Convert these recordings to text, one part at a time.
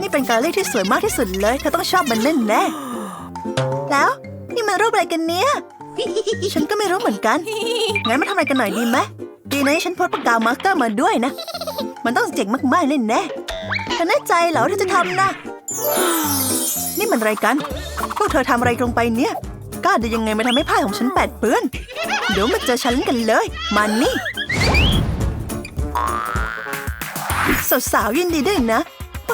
นี่เป็นการเล่นที่สวยมากที่สุดเลย เธอต้องชอบมันแน่แน่แล้ว นี่มันรูปอะไรกันเนี่ย ฉันก็ไม่รู้เหมือนกัน งั้นมาทำอะไรกันหน่อยดีไหมดีนะที่ฉันพกปากกามาร์กเกอร์มาด้วยนะ มันต้องเจ๋งมากๆแน่แน่เธอแน่ใจเหรอที่จะทำนะ นี่มันอะไรกัน พวกเธอทำอะไรลงไปเนี่ย กล้าได้ยังไงมาทำให้ผ้าของฉันแปดเปื้อน เดี๋ยวมาเจอฉันกันเลย มานี่สาวๆยินดีด้วยนะ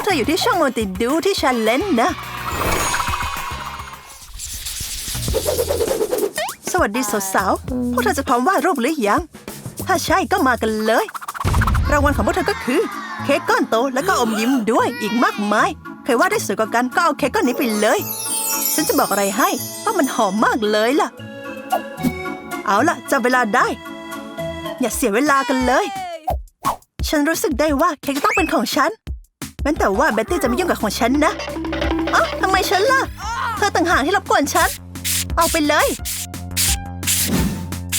เธออยู่ที่ช่องโมติดูที่ชันเลนนะ สวัสดีสาวๆพวกเธอจะพร้อมวาดรูปหรือยัง ถ้าใช่ก็มากันเลย รางวัลของพวกเธอก็คือ เค้กก้อนโตและก็อมยิ้มด้วยอีกมากมาย ใครวาดได้สวยกว่ากันก็เอาเค้กก้อนนี้ไปเลย ฉันจะบอกอะไรให้ว่ามันหอมมากเลยล่ะ เอาล่ะจำเวลาได้ อย่าเสียเวลากันเลย ฉันรู้สึกได้ว่าเค้กต้องเป็นของฉัน ม้แต่ว่าเบตตี้จะไม่ยุ่งกับของฉันนะเอ้าทำไมฉันล่ะ เธอต่างหากที่รบกวนฉัน เอาไปเลย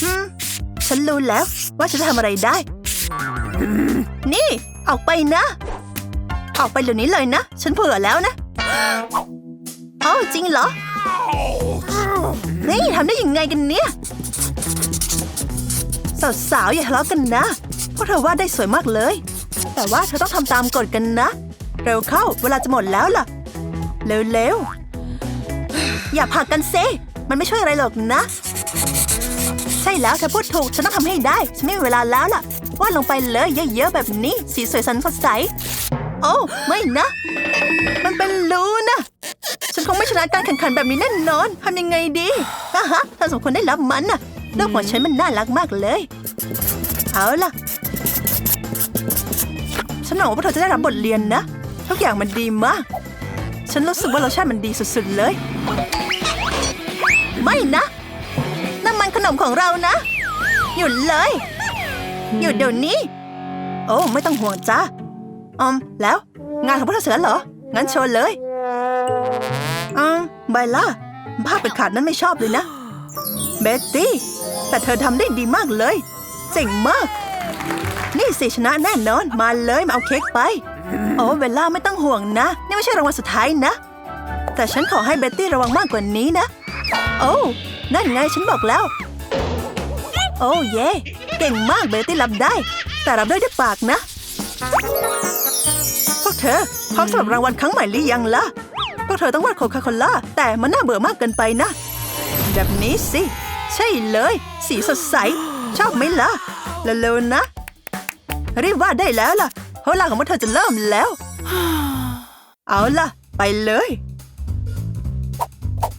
อืมฉันรู้แล้วว่าฉันจะทำอะไรได้ นี่ ออกไปนะ ออกไปเดี๋ยวนี้เลยนะ ฉันเผื่อแล้วนะเอ้าจริงเหรอ นี่ทำได้ยังไงกันเนี่ย สาวๆอย่าทะเลาะกันนะ เพวกเธอว่าได้สวยมากเลย แต่ว่าเธอต้องทำตามกฎกันนะ เร็วเข้า เวลาจะหมดแล้วล่ะ เร็วๆ อย่าผักกันเซมันไม่ช่วยอะไรหรอกนะ ใช่แล้วเธอพูดถูก ฉันต้องทำให้ได้ ฉันไม่มีเวลาแล้วล่ะ วาดลงไปเลยเยอะๆ แบบนี้ สีสวยสันสดใส โอ้ไม่นะ มันเป็นรูนะ ฉันคงไม่ชนะการแข่งขันแบบนี้แน่นอนทำยังไงดีอะฮะเธอสมควรได้รับมันน่ะเรื่องของฉันมันน่ารักมากเลย เอาล่ะ ฉันหวังว่าเธอจะได้รับบทเรียนนะ ทุกอย่างมันดีมาก ฉันรู้สึกว่ารสชาติมันดีสุดๆเลย ไม่นะน้ำมันขนมของเรานะ หยุดเลย หยุดเดี๋ยวนี้ โอ้ไม่ต้องห่วงจ้าอมแล้ว งานของพวกเธอเสร็จแล้วเหรอ งั้นโชว์เลยอืมไบล่าภาพเป็นขาดนั้นไม่ชอบเลยนะ เบตตี้ แต่เธอทำได้ดีมากเลยเจ๋งมาก นี่สิชนะแน่นอน มาเลย มาเอาเค้กไป โอ้เบลล่าไม่ต้องห่วงนะ นี่ไม่ใช่รางวัลสุดท้ายนะ แต่ฉันขอให้เบตตี้ระวังมากกว่านี้นะ โอ้นั่นไงฉันบอกแล้ว โอ้เย่เก่งมากเบตตี้รับได้ แต่รับได้ด้วยปากนะ พวกเธอพร้อมสำหรับรางวัลครั้งใหม่หรือยังล่ะ พวกเธอต้องวาดโคคาโคล่าแต่มันน่าเบื่อมากเกินไปนะ แบบนี้สิ ใช่เลย สีสดใส ชอบไหมล่ะเร็วๆนะรีบวาดได้แล้วล่ะ ราะเวลาของพวกเธอจะเริ่มแล้ว เอาล่ะ ไปเลย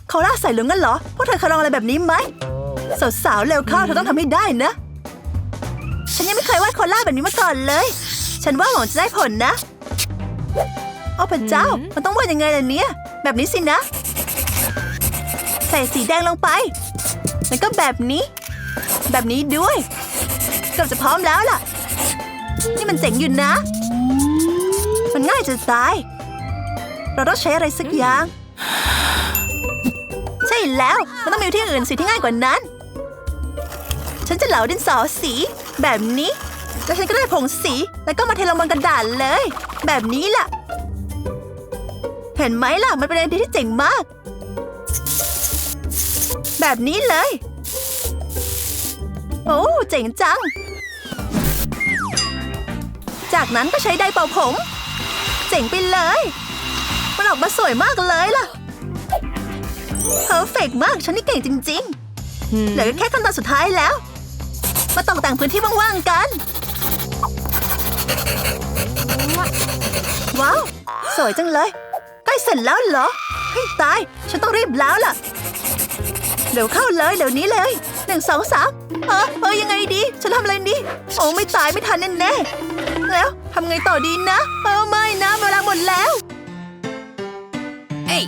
เขาล่าใส่เหลืองกันเหรอ พวกเธอเคยลองอะไรแบบนี้ไหมสาวๆเร็วเข้าเธอต้องทำให้ได้นะ ฉันยังไม่เคยวาดโคล่าแบบนี้มาก่อนเลย ฉันว่าหวังจะได้ผลนะโอ้พระเจ้า มันต้องวาดยังไงล่ะเนี่ย แบบนี้สินะ ใส่สีแดงลงไป แล้วก็แบบนี้ แบบนี้ด้วย เกือบจะพร้อมแล้วล่ะ นี่มันเจ๋งอยู่นะ มันง่ายจะตาย เราต้องใช้อะไรสักอย่าง ใช่แล้ว มันต้องมีที่อื่นสิที่ง่ายกว่านั้น ฉันจะเหลาดินสอสี แบบนี้ แล้วฉันก็ได้ผงสี แล้วก็มาเทลงบนกระดาษเลย แบบนี้ล่ะ เห็นไหมล่ะ มันเป็นไอเดียที่เจ๋งมาก แบบนี้เลย โอ้เจ๋งจังจากนั้นก็ใช้ไดร์เป่าผม เจ๋งไปเลยมันออกมาสวยมากเลยล่ะเพอร์เฟกมากฉันนี่เก่งจริง ๆ เหลือแค่ขั้นตอนสุดท้ายแล้ว มาตกแต่งพื้นที่ว่างๆกัน ว้าว สวยจังเลยใกล้เสร็จแล้วเหรอเฮ้ยตาย ฉันต้องรีบแล้วล่ะ เดี๋ยวเข้าเลยเดี๋ยวนี้เลยหนึ่งสองสามเออเออยังไงดี ฉันทำอะไรดีโอ้ไม่ตายไม่ทันแน่ๆแล้วทำไงต่อดีนะ เออไม่ นะเวลาหมดแล้ว เอ้ย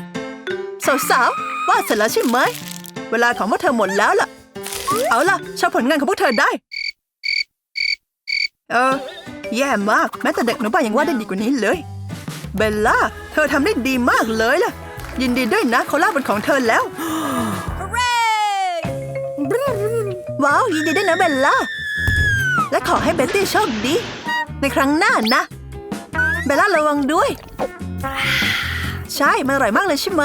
สาวๆวาดเสร็จแล้วใช่ไหม เวลาของพวกเธอหมดแล้วล่ะ เอาล่ะชอบผลงานของพวกเธอได้ เออ แย่มาก แม้แต่เด็กหนูบ้านยังวาดได้ดีกว่านี้เลย เบลล่า เธอทำได้ดีมากเลยล่ะ ยินดีด้วยนะเขาล่าเป็นของเธอแล้วว้าวยินดีด้วยนะเบลล่า และขอให้เบตตี้โชคดี ในครั้งหน้านะเบ บลล่าระวังด้วย ใช่ มันอร่อยมากเลยใช่ไหม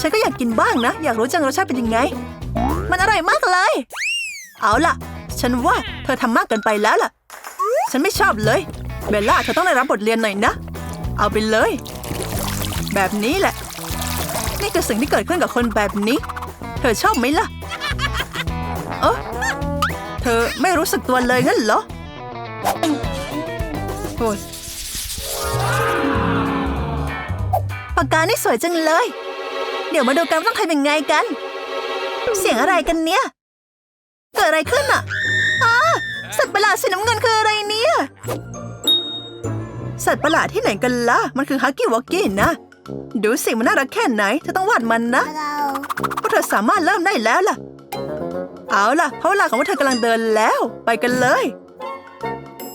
ฉันก็อยากกินบ้างนะ อยากรู้จังรสชาติเป็นยังไง มันอร่อยมากเลย เอาล่ะ ฉันว่าเธอทำมากเกินไปแล้วล่ะ ฉันไม่ชอบเลย เบลล่าเธอต้องได้รับบทเรียนหน่อยนะ เอาไปเลย แบบนี้แหละ นี่คือสิ่งที่เกิดขึ้นกับคนแบบนี้ เธอชอบไหมล่ะ เออเธอไม่รู้สึกตัวเลยงั้นเหรอ โอ้ยปากกานี่สวยจังเลย เดี๋ยวมาดูกันว่าต้องทำยังไงกัน เสียงอะไรกันเนี่ย เกิดอะไรขึ้นอะอ้าสัตว์ประหลาดสีน้ำเงินคืออะไรเนี่ย สัตว์ประหลาดที่ไหนกันล่ะ มันคือฮักกี้วอกกี้นะ ดูสิมันน่ารักแค่ไหน เธอต้องวาดมันนะพวกเธอสามารถเริ่มได้แล้วล่ะ เอาล่ะเพราะเวลาของพวกเธอกำลังเดินแล้ว ไปกันเลย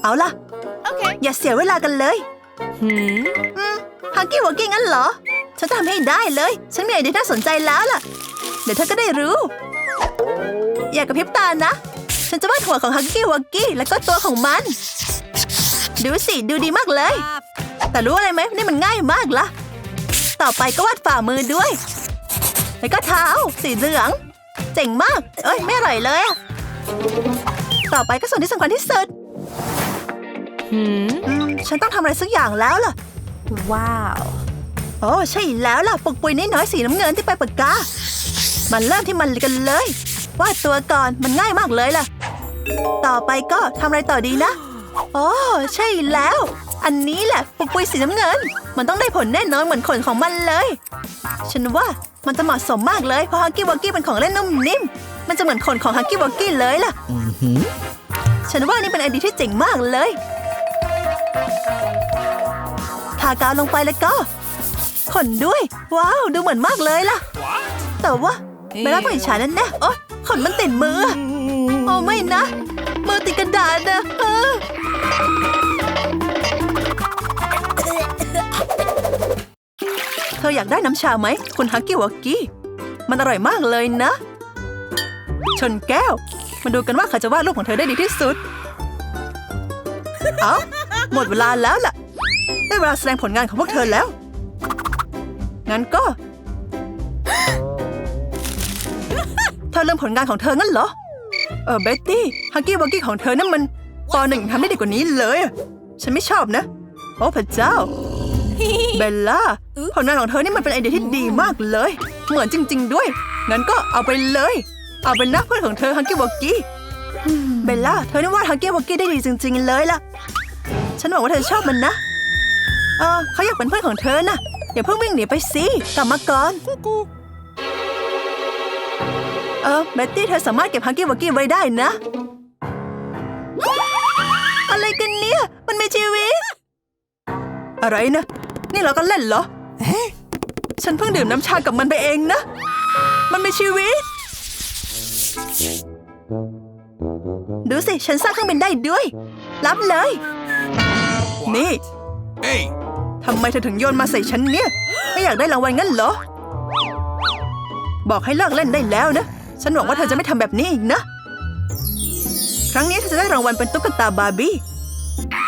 เอาล่ะ Okay. อย่าเสียเวลากันเลย Hmm. อืมฮักกี้วอกกี้งั้นเหรอ ฉันจะทำให้ได้เลย ฉันมีไอเดียที่น่าสนใจแล้วล่ะ เดี๋ยวเธอก็ได้รู้ อย่ากระพริบตานะ ฉันจะวาดหัวของฮักกี้วอกกี้แล้วก็ตัวของมัน ดูสิดูดีมากเลย แต่รู้อะไรไหมนี่มันง่ายมากละต่อไปก็วาดฝ่ามือด้วย แล้วก็เท้าสีเหลือง เจ๋งมาก เอ้ยไม่อร่อยเลยอะต่อไปก็ส่วนที่สำคัญที่สุด Hmm. อืม ฉันต้องทำอะไรสักอย่างแล้วล่ะ Wow. โอ้ใช่แล้วล่ะปกปุยน้อยๆสีน้ำเงินที่ไปลายปากกา มันเริ่มที่มันกันเลย วาดตัวก่อนมันง่ายมากเลยล่ะ ต่อไปก็ทำอะไรต่อดีนะ โอ้ใช่แล้ว อันนี้แหละปกปุยสีน้ำเงิน มันต้องได้ผลแน่นอนเหมือนขนของมันเลย ฉันว่ามันจะเหมาะสมมากเลยเพราะฮักกี้วอกกี้เป็นของเล่นนุ่มนิ่ม มันจะเหมือนขนของฮักกี้วอกกี้เลยล่ะ ฉันว่านี่เป็นไอเดียที่เจ๋งมากเลย ทากาวลงไปแล้วก็ ขนด้วย ว้าว ดูเหมือนมากเลยล่ะ แต่ว่าไม่รับอิจฉานั่นแน่โอ๊ยขนมันติดมืออะโอ้ไม่นะ มือติดกระดาษนะเธออยากได้น้ำชาไหม คุณฮักกี้วอกกี้ มันอร่อยมากเลยนะ ชนแก้ว มาดูกันว่าใครจะวาดรูปของเธอได้ดีที่สุด เอา หมดเวลาแล้วล่ะ ได้เวลาแสดงผลงานของพวกเธอแล้ว งั้นก็ เธอเริ่มผลงานของเธองั้นเหรอ เออเบตตี้ฮักกี้วักกี้ของเธอนั่นมันปหนึ่งทำได้ดีกว่านี้เลยอะฉันไม่ชอบนะ โอ้พระเจ้า เบลล่า ผลงานของเธอนี่มันเป็นไอเดียที่ดีมากเลย เหมือนจริง ๆ ด้วย งั้นก็เอาไปเลย เอาเป็นนักเพื่อนของเธอฮักกี้วักกี้ เบลล่า เธอนี่วาดฮักกี้วักกี้ได้ดีจริง ๆ เลยล่ะ ฉันหวังว่าเธอชอบมันนะเออเขาอยากเป็นเพื่อนของเธอนะอย่าเพิ่งวิ่งหนีไปสิกลับมาก่อนเออเบตตี้เธอสามารถเก็บฮักกี้วักกี้ไว้ได้นะ อะไรกันเนี่ย มันมีชีวิต อะไรนะ นี่เราก็เล่นเหรอฉันเพิ่งดื่มน้ำชากับมันไปเองนะ มันมีชีวิต ดูสิ ฉันสร้างเครื่องบินได้ด้วย รับเลย นี่ Hey! ทำไมเธอถึงโยนมาใส่ฉันเนี่ย ไม่อยากได้รางวัลงั้นเหรอ บอกให้เลิกเล่นได้แล้วนะ ฉันหวังว่าเธอจะไม่ทำแบบนี้อีกนะ ครั้งนี้เธอจะได้รางวัลเป็นตุ๊กตาบาร์บี้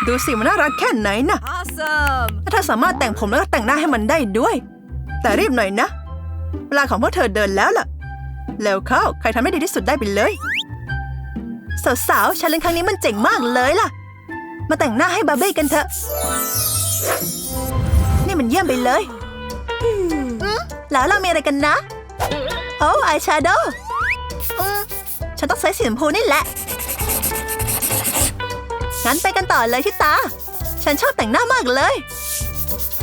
ดูสิมันน่ารักแค่ไหนนะ Awesome. ถ้าเธอสามารถแต่งผมแล้วก็แต่งหน้าให้มันได้ด้วย แต่รีบหน่อยนะ เวลาของพวกเธอเดินแล้วล่ะ แล้วเข้า ใครทำได้ดีที่สุดได้ไปเลย สาวๆชาเลนจ์ครั้งนี้มันเจ๋งมากเลยล่ะ มาแต่งหน้าให้บาร์บี้กันเถอะ นี่มันเยี่ยมไปเลยอืมแล้วเรามีอะไรกันนะ โอ้อายแชโดว์อืมฉันต้องใช้สีชมพูนี่แหละ งั้นไปกันต่อเลยที่ตา ฉันชอบแต่งหน้ามากเลย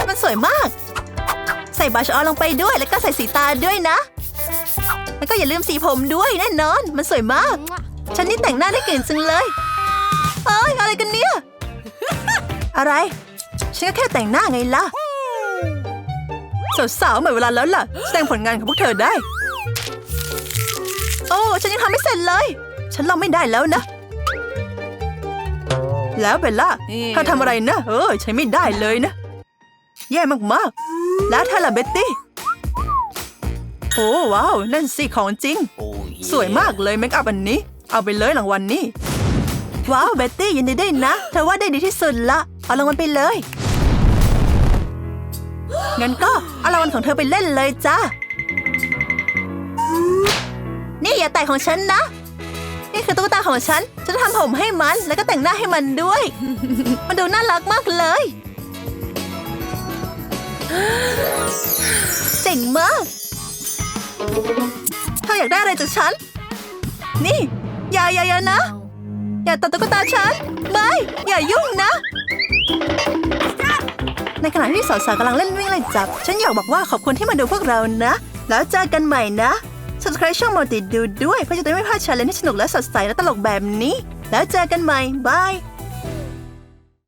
มันสวยมาก ใส่บลัชออนลงไปด้วย แล้วก็ใส่สีตาด้วยนะ แล้วก็อย่าลืมสีผมด้วยแน่นอน มันสวยมาก ฉันนี่แต่งหน้าได้เก่งจังเลย เอ้ยอะไรกันเนี่ย อะไร ฉันก็แค่แต่งหน้าไงล่ะ สาวๆหมดเวลาแล้วล่ะ แสดงผลงานของพวกเธอได้ โอ้ ฉันยังทำไม่เสร็จเลย ฉันลองไม่ได้แล้วนะ แล้วเบลล่าเอ๊ะเธอทำอะไรนะ เออใช้ไม่ได้เลยนะ แย่มากๆ แล้วเธอล่ะเบ็ตตี้โอ้ว้าว นั่นสิของจริง Oh, สวยมากเลยเมคอัพอันนี้ เอาไปเลยรางวัลนี้ว้าวเบ็ตตี้ยินดีด้วยนะ เธอว่าได้ดีที่สุดละ เอารางวัลไปเลย งั้นก็เอารางวัลของเธอไปเล่นเลยจ้า นี่อย่าแตะของฉันนะ นี่คือตุ๊กตาของฉัน ฉันจะทำผมให้มันแล้วก็แต่งหน้าให้มันด้วย มันดูน่ารักมากเลย เจ๋งมากเธออยากได้อะไรจากฉัน นี่ อย่าอย่าอย่านะ อย่าตัดตุ๊กตาฉัน ไม่ อย่ายุ่งนะ ในขณะที่สาวๆกำลังเล่นวิ่งไล่จับ ฉันอยากบอกว่าขอบคุณที่มาดูพวกเรานะ แล้วเจอกันใหม่นะ subscribe ช่องมัลติดูด้วย เพื่อจะได้ไม่พลาดชาเลนจ์ที่สนุกและสดใสและตลกแบบนี้ แล้วเจอกันใหม่บาย